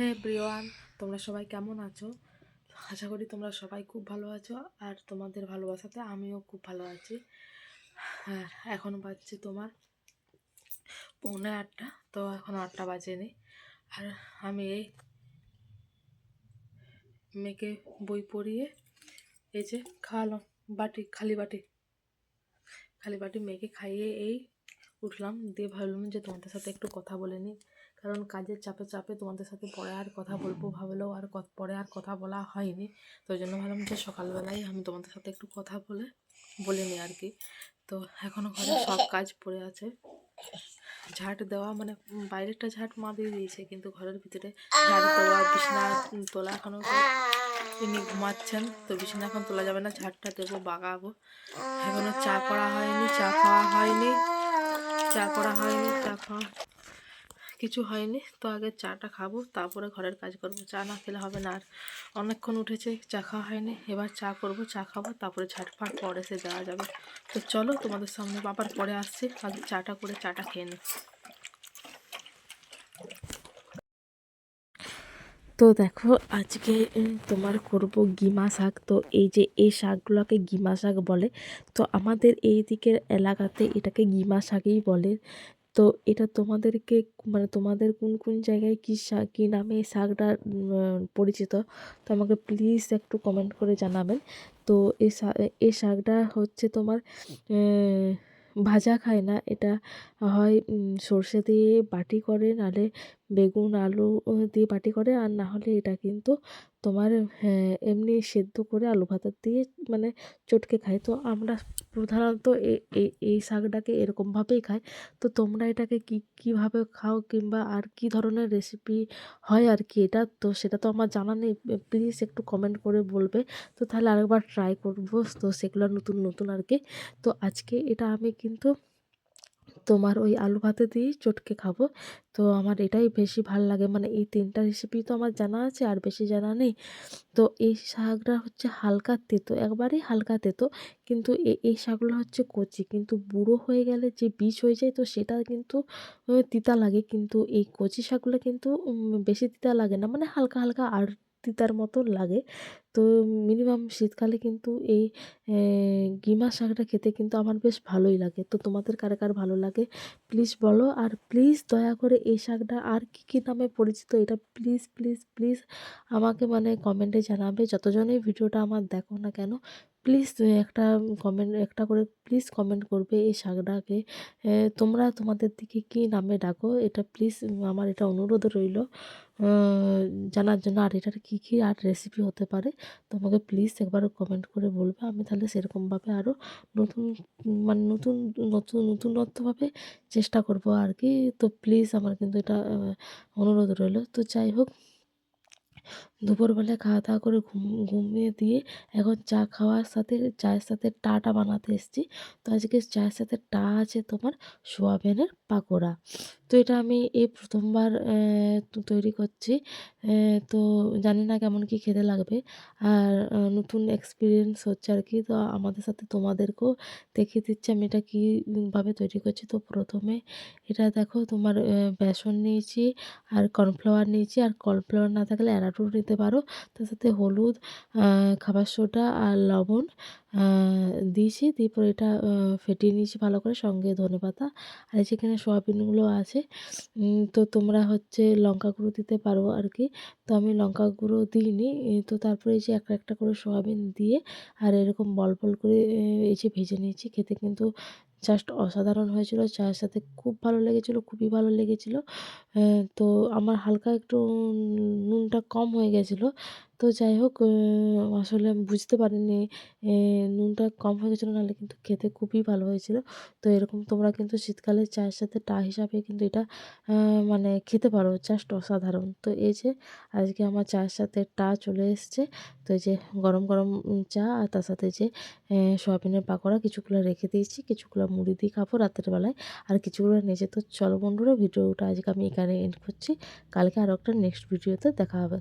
হে প্রিয়ান, তোমরা সবাই কেমন আছো? আশা করি তোমরা সবাই খুব ভালো আছো আর তোমাদের ভালোবাসাতে আমিও খুব ভালো আছি। আর এখন বাজছে তোমার পৌনে আটটা, তো এখন আটটা বাজেনি। আর আমি এই মেয়েকে বই পড়িয়ে এই যে খাওয়ালাম, বাটি, খালি বাটি। খালি বাটি মেয়েকে খাইয়ে এই উঠলাম, দিয়ে ভাবলাম যে তোমাদের সাথে একটু কথা বলে নিই। কারণ কাজের চাপে চাপে তোমাদের সাথে পরে আর কথা বলব ভাবলেও আর পরে আর কথা বলা হয়নি। তো জন্য ভাবলাম যে সকালবেলায় আমি তোমাদের সাথে একটু কথা বলে বলে নিই আর কি। তো এখনও ঘরে সব কাজ পড়ে আছে। ঝাঁট দেওয়া মানে বাইরেরটা ঝাঁট মা দিয়ে দিয়েছে, কিন্তু ঘরের ভিতরে ঝাঁট দেওয়া বিছানা তোলা এখনও তিনি ঘুমাচ্ছেন। তো বিছানা এখন তোলা যাবে না, ঝাঁটটা দেবো, বাগাবো। এখনও চা করা হয়নি, চা খাওয়া হয়নি। চা করা হয়নি চা খাওয়া কিছু হয়নি। তো আগে চাটা খাব, তারপরে ঘরের কাজ করব চা না খেলে হবে না, আর অনেকক্ষণ উঠেছে, চা খাওয়া হয়নি। এবার চা করব, চা খাব, তারপরে ঝাটফাট পরে এসে যাওয়া যাবে। তো চলো তোমাদের সামনে বাবার পরে আসছি, আগে চাটা করে চাটা খেয়ে নিই। তো দেখো, আজকে তোমার করব গিমা শাক। তো এই যে এই শাকগুলোকে গিমা শাক বলে, তো আমাদের এই দিকের এলাকাতে এটাকে গিমা শাকই বলে। তো এটা তোমাদেরকে মানে তোমাদের কোন কোন জায়গায় কী শাক কী নামে এই শাকটা পরিচিত, তো আমাকে প্লিজ একটু কমেন্ট করে জানাবেন। তো এই এই শাকটা হচ্ছে তোমার ভাজা খায় না, এটা হয় সর্ষে দিয়ে বাটি করে নাহলে বেগুন আলু দিয়ে বাটি করে। আর না হলে এটা কিন্তু তোমার হ্যাঁ, এমনি সেদ্ধ করে আলু ভাতা দিয়ে মানে চটকে খায়। তো আমরা প্রধানত এই এই এই শাকটাকে এরকমভাবেই খাই। তো তোমরা এটাকে কী কীভাবে খাও কিংবা আর কী ধরনের রেসিপি হয় আর কি এটা? তো সেটা তো আমার জানা নেই। প্লিজ একটু কমেন্ট করে বলবে। তো তাহলে আরেকবার ট্রাই করব। তো সেগুলো নতুন নতুন আর কি। তো আজকে এটা আমি কিন্তু তোমার ওই আলু ভাতে দিয়েই চটকে খাব। তো আমার এটাই বেশি ভালো লাগে। মানে এই তিনটা রেসিপি তো আমার জানা আছে, আর বেশি জানা নেই। তো এই শাকটা হচ্ছে হালকা তেতো একবারেই হালকা তেতো। কিন্তু এই শাকগুলো হচ্ছে কচি। কিন্তু বুড়ো হয়ে গেলে যে বীজ হয়ে যায়, তো সেটা কিন্তু তিতা লাগে। কিন্তু এই কচি শাকগুলো কিন্তু বেশি তিতা লাগে না। মানে হালকা হালকা আর তিতার মতো লাগে। তো মিনিমাম শীতকালে কিন্তু এই গিমা শাকটা খেতে কিন্তু আমার বেশ ভালোই লাগে। তো তোমাদের কার কার ভালো লাগে প্লিজ বলো। আর প্লিজ দয়া করে এই শাকটা আর কি কী নামে পরিচিত এটা প্লিজ প্লিজ প্লিজ আমাকে মানে কমেন্টে জানাবে। যতজনই ভিডিওটা আমার দেখো না কেন প্লিজ একটা কমেন্ট একটা করে প্লিজ কমেন্ট করবে এই শাকটাকে তোমরা তোমাদের দিকে কী নামে ডাকো? এটা প্লিজ আমার এটা অনুরোধ রইল। জানার জন্য। আর এটার কী কী, আর রেসিপি হতে পারে? তোমাকে প্লিজ একবার কমেন্ট করে বলবে। আমি তাহলে সেরকমভাবে আরও নতুন মানে নতুন নতুন, নতুনত্বভাবে চেষ্টা করব আর কি। তো প্লিজ আমার কিন্তু এটা অনুরোধ রইল। তো যাই হোক দুপুরবেলায় খাওয়া দাওয়া করে ঘুম, ঘুমিয়ে দিয়ে এখন চা খাওয়ার সাথে, চায়ের সাথে টাটা বানাতে এসেছি। তো আজকে চায়ের সাথে টা আছে তোমার সোয়াবিনের পাকোড়া। তো এটা আমি এই প্রথমবার তৈরি করছি। তো জানি না কেমন কি খেতে লাগবে। আর নতুন এক্সপিরিয়েন্স হচ্ছে আর কি। তো আমাদের সাথে তোমাদেরকেও দেখিয়ে দিচ্ছি আমি এটা কীভাবে তৈরি করছি। তো প্রথমে এটা দেখো, তোমার বেসন নিয়েছি আর কর্নফ্লাওয়ার নিয়েছি। আর কর্নফ্লাওয়ার না থাকলে অ্যারারুট নিতে পারো। তার সাথে হলুদ খাবার সোডা আর লবণ দিয়েছি। দিয়ে পরে এটা ফেটিয়ে নিয়েছি ভালো করে সঙ্গে ধনেপাতা। আর যেখানে সয়াবিনগুলো আছে তো তোমরা হচ্ছে লঙ্কা গুঁড়ো দিতে পারো আর কি তো আমি লঙ্কা গুঁড়ো দিইনি তো তারপরে এই যে একটা একটা করে সয়াবিন দিয়ে আর এরকম বল বল করে এই যে ভেজে নিয়েছি, খেতে কিন্তু জাস্ট অসাধারণ হয়েছিল চায়ের সাথে খুব ভালো লেগেছিলো, খুবই ভালো লেগেছিলো। তো আমার হালকা একটু নুনটা কম হয়ে গেছিল তো যাই হোক আসলে আমি বুঝতে পারিনি নুনটা কম হয়ে গেছিল, নাহলে কিন্তু খেতে খুবই ভালো হয়েছিল। তো এরকম তোমরা কিন্তু শীতকালে চায়ের সাথে টা হিসাবে কিন্তু এটা মানে খেতে পারো, জাস্ট অসাধারণ। তো এই যে, আজকে আমার চায়ের সাথে টা চলে এসছে। তো এই যে, গরম গরম চা আর তার সাথে যে সয়াবিনের পাকোড়া কিছুগুলো রেখে দিয়েছি, কিছুগুলো মুড়ি দিয়ে খাব রাতের বেলায়। আর কিছুগুলো নিজে তো চলো বন্ধুরা, ভিডিওটা আজকে আমি এখানে এন্ড করছি। কালকে আরও একটা নেক্সট ভিডিওতে দেখা হবে।